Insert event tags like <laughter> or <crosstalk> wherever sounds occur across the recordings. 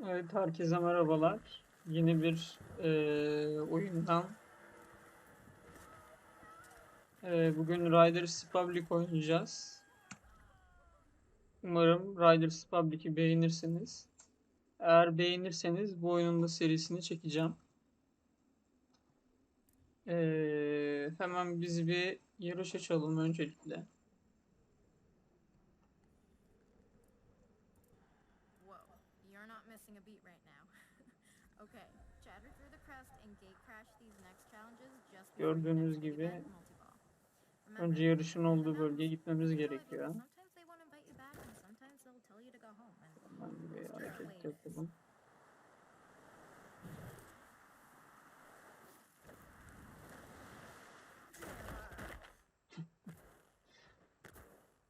Evet, herkese merhabalar. Yeni bir eee, oyundan. Eee, bugün Riders Republic oynayacağız. Umarım Riders Republic'i beğenirsiniz. Eğer beğenirseniz bu oyunun da serisini çekeceğim. Eee, hemen biz bir yarış açalım öncelikle. You're not missing a beat right now. <laughs> okay, chatter through the crest and gate crash these next challenges just Gördüğünüz gibi önce yarışın olduğu bölgeye gitmemiz gerekiyor. Ben bir hareket yapalım. <laughs>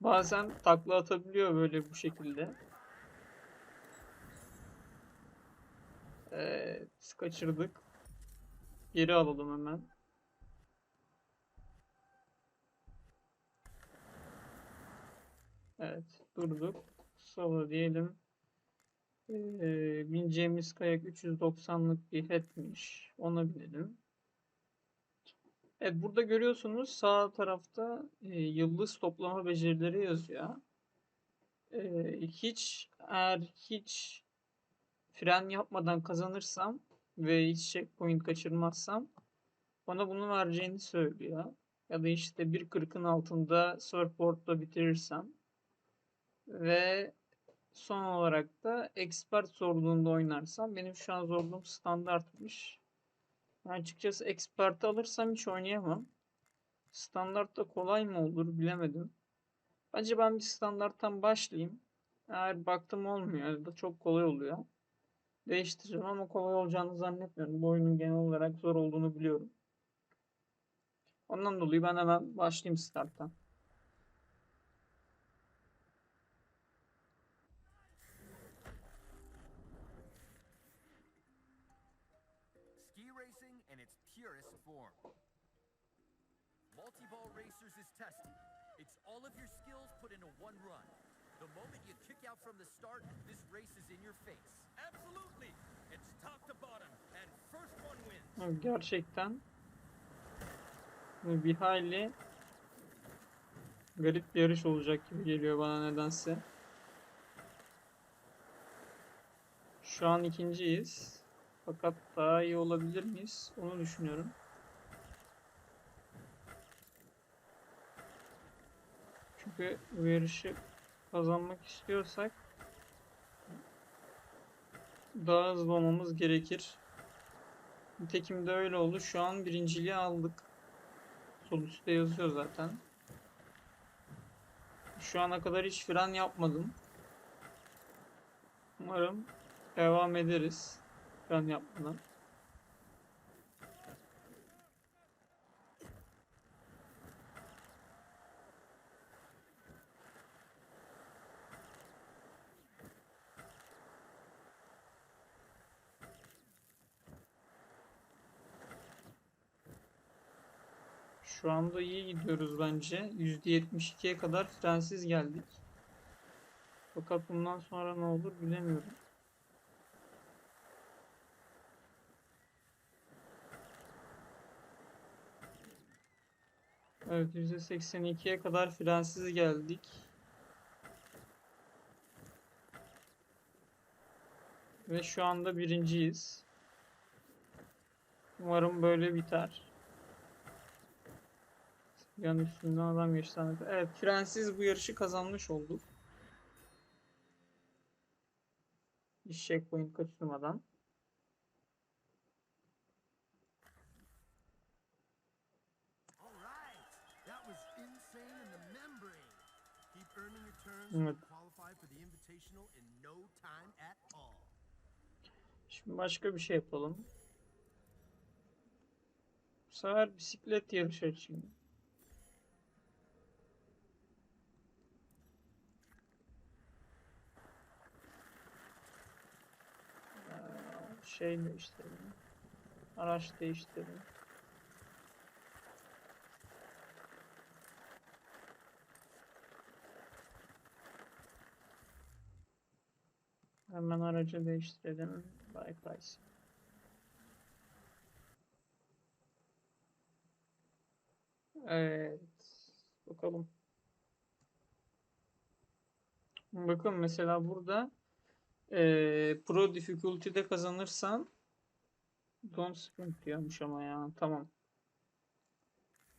Bazen takla atabiliyor böyle bu şekilde. Evet, kaçırdık. Geri alalım hemen. Evet, durduk. Sola diyelim. Ee, bineceğimiz kayak 390'lık bir hatchmiş. Ona binelim. Evet, burada görüyorsunuz sağ tarafta e, yıldız toplama becerileri yazıyor. Ee, hiç eğer hiç fren yapmadan kazanırsam ve hiç checkpoint kaçırmazsam bana bunu vereceğini söylüyor. Ya da işte 1.40'ın altında surfboard'la bitirirsem ve son olarak da expert zorluğunda oynarsam benim şu an zorluğum standartmış. Ben açıkçası expert alırsam hiç oynayamam. Standartta kolay mı olur bilemedim. Bence ben bir standarttan başlayayım. Eğer baktım olmuyor ya da çok kolay oluyor. Değiştireceğim ama kolay olacağını zannetmiyorum. Bu oyunun genel olarak zor olduğunu biliyorum. Ondan dolayı ben hemen başlayayım starttan. Ski racing in its purest form. Multi-ball racers is testy. It's all of your skills put into one run. The moment you kick out from the start, this race is in your face. Gerçekten bir hayli garip bir yarış olacak gibi geliyor bana nedense. Şu an ikinciyiz. Fakat daha iyi olabilir miyiz? Onu düşünüyorum. Çünkü bu yarışı kazanmak istiyorsak daha hızlı olmamız gerekir. Nitekim de öyle oldu. Şu an birinciliği aldık. Sol üstte yazıyor zaten. Şu ana kadar hiç fren yapmadım. Umarım devam ederiz. Fren yapmadan. Şu anda iyi gidiyoruz bence. %72'ye kadar frensiz geldik. Fakat bundan sonra ne olur bilemiyorum. Evet %82'ye kadar frensiz geldik. Ve şu anda birinciyiz. Umarım böyle biter. Yan üstünden adam geçti. zannediyor. Evet, frensiz bu yarışı kazanmış olduk. Hiç checkpoint kaçırmadan. Evet. Şimdi başka bir şey yapalım. Bu sefer bisiklet yarışı açayım. Ee, Şey değiştirelim. Araç değiştirelim. Hemen aracı değiştirelim. Bike Racing. Evet. Bakalım. Bakın mesela burada eee, Pro Difficulty'de kazanırsan Don't Sprint diyormuş ama ya. Tamam.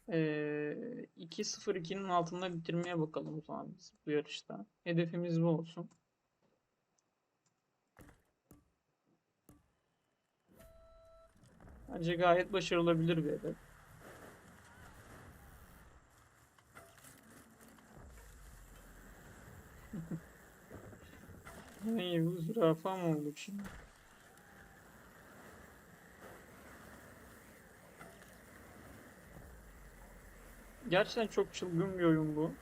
Eee 2-0-2'nin altında bitirmeye bakalım o zaman biz bu yarışta. Hedefimiz bu olsun. Bence gayet başarılabilir bir hedef. Ne bu zürafa mı olduk şimdi? Gerçekten çok çılgın bir oyun bu.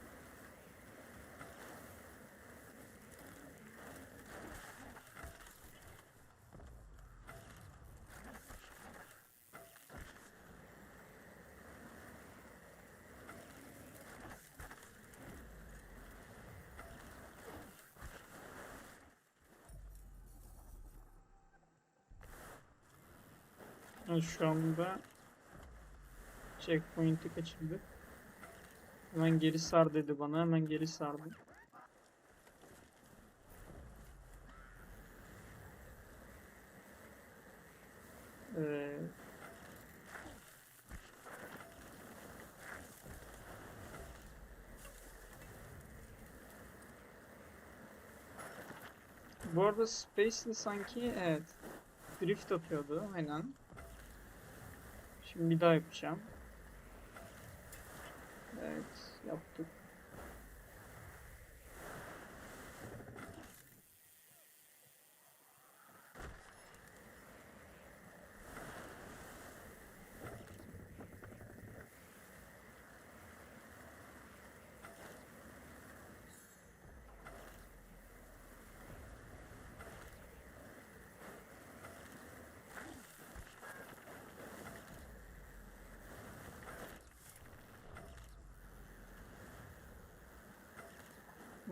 Evet, Şu anda checkpoint'i kaçırdık. Hemen geri sar dedi bana. Hemen geri sardım. Ee, bu arada Space'li sanki evet drift atıyordu aynen. Şimdi bir daha yapacağım. Evet, yaptık.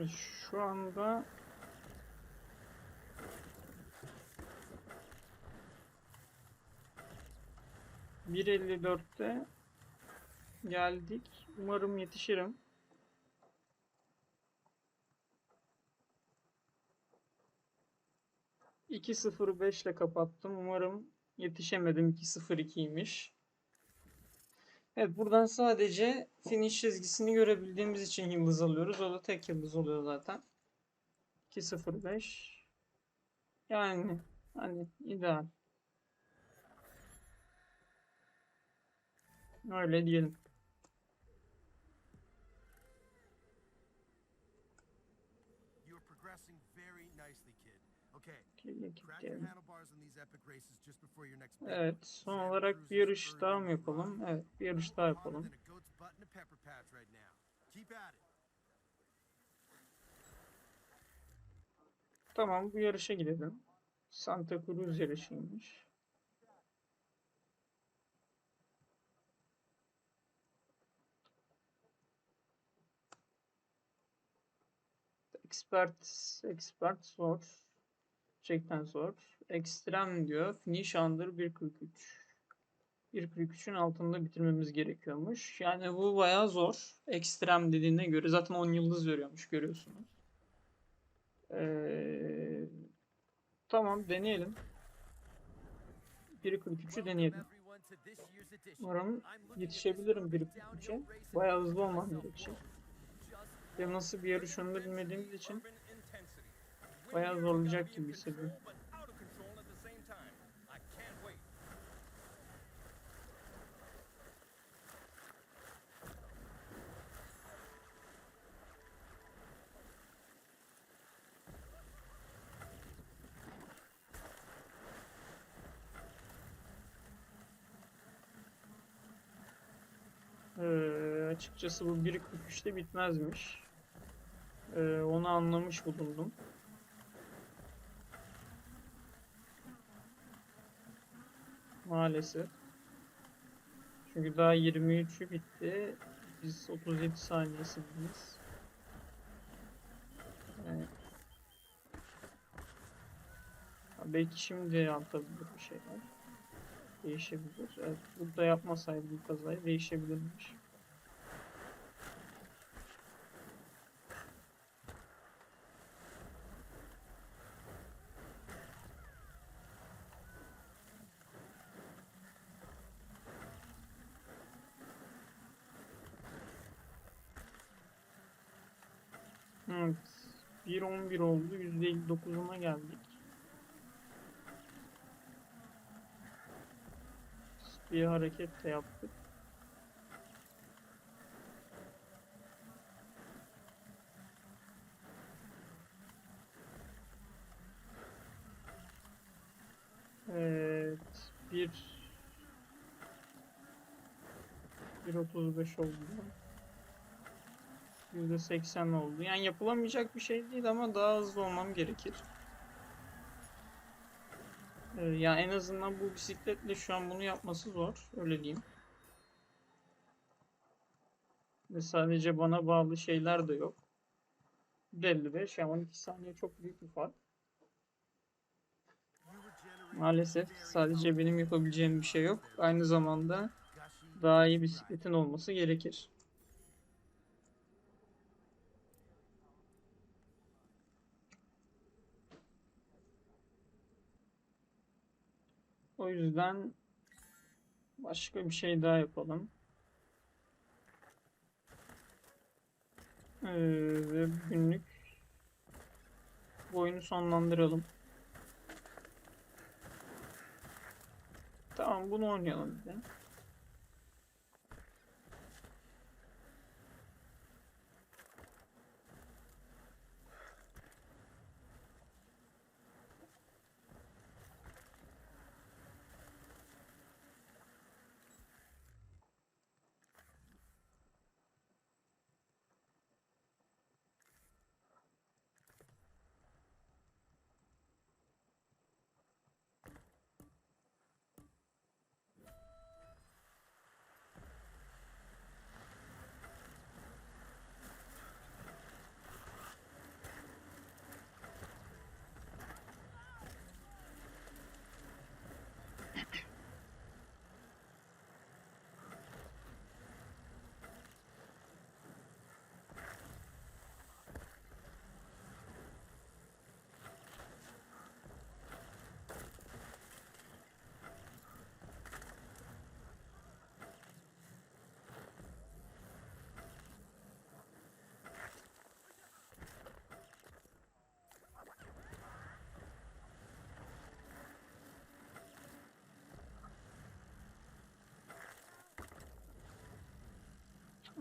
Şu anda bir elli dörtte geldik. Umarım yetişirim. İki sıfır beş ile kapattım. Umarım yetişemedim. 2.02'ymiş. Evet buradan sadece finish çizgisini görebildiğimiz için yıldız alıyoruz. O da tek yıldız oluyor zaten. 2.05 Yani hani ideal. Öyle diyelim. Okay, crack your. handlebars on these epic races just before your next big Evet son olarak bir yarış daha mı yapalım? Evet bir yarış daha yapalım. Tamam bu yarışa gidelim. Santa Cruz yarışıymış. Expert, expert zor. Gerçekten zor. Ekstrem diyor. Finish under 1.43. 1.43'ün altında bitirmemiz gerekiyormuş. Yani bu bayağı zor. Ekstrem dediğine göre zaten 10 yıldız veriyormuş görüyorsunuz. Ee, tamam deneyelim. 1.43'ü deneyelim. Umarım yetişebilirim 1.43'e. Bayağı hızlı olmam gerekecek. Ve nasıl bir yarış onu bilmediğimiz için bayağı zorlayacak gibi hissediyorum. Ee, açıkçası bu 1.43'te bitmezmiş. Ee, onu anlamış bulundum. Maalesef. Çünkü daha 23'ü bitti. Biz 37 saniyesindeyiz. Evet. Belki şimdi atabilir bir şeyler. Değişebilir. Evet, burada yapmasaydı bu kazayı değişebilirmiş. Evet. 1.11 oldu. %59'una geldik. Bir hareket de yaptık. Evet. Bir 1.35 oldu. %80 oldu. Yani yapılamayacak bir şey değil ama daha hızlı olmam gerekir. Ee, ya en azından bu bisikletle şu an bunu yapması zor. Öyle diyeyim. Ve sadece bana bağlı şeyler de yok. 55 yani 12 saniye çok büyük bir fark. Maalesef sadece benim yapabileceğim bir şey yok. Aynı zamanda daha iyi bisikletin olması gerekir. O yüzden başka bir şey daha yapalım. Ee, ve günlük bu oyunu sonlandıralım. Tamam bunu oynayalım bir de.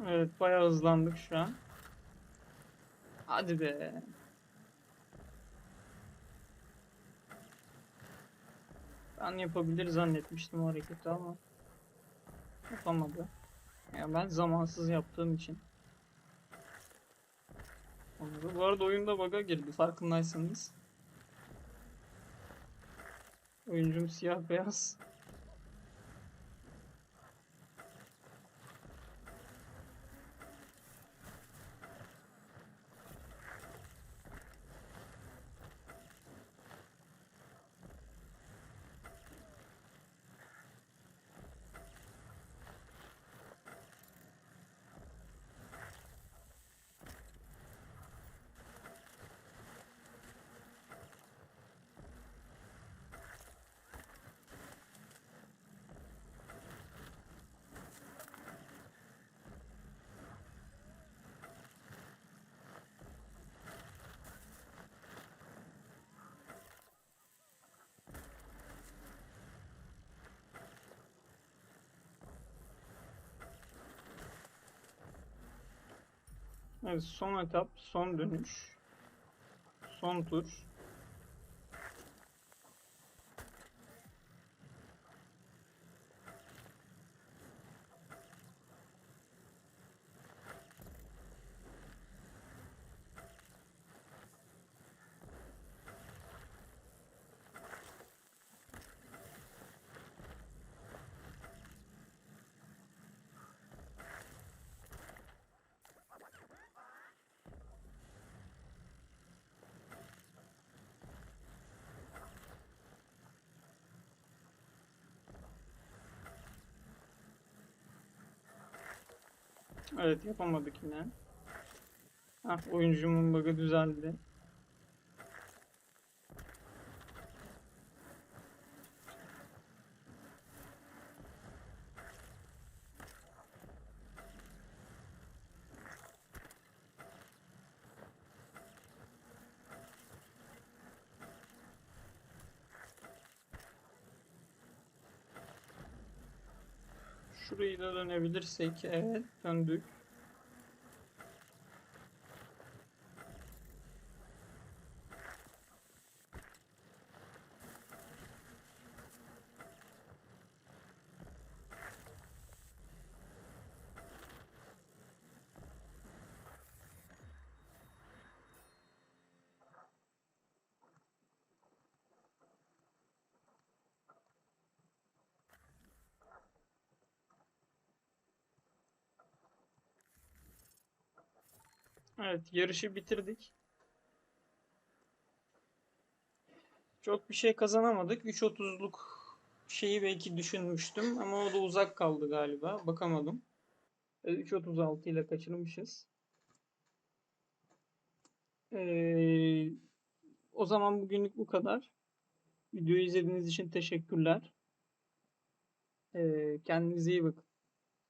Evet bayağı hızlandık şu an. Hadi be. Ben yapabilir zannetmiştim o hareketi ama yapamadı. Ya ben zamansız yaptığım için. Bu arada oyunda bug'a girdi farkındaysanız. Oyuncum siyah beyaz. Evet son etap, son dönüş. Son tur. Evet yapamadık yine. Hah oyuncumun bug'ı düzeldi. Şurayı da dönebilirsek evet döndük. Evet, yarışı bitirdik. Çok bir şey kazanamadık. 3.30'luk şeyi belki düşünmüştüm ama o da uzak kaldı galiba. Bakamadım. E, 3.36 ile kaçırmışız. Ee, o zaman bugünlük bu kadar. Videoyu izlediğiniz için teşekkürler. Ee, kendinize iyi bakın.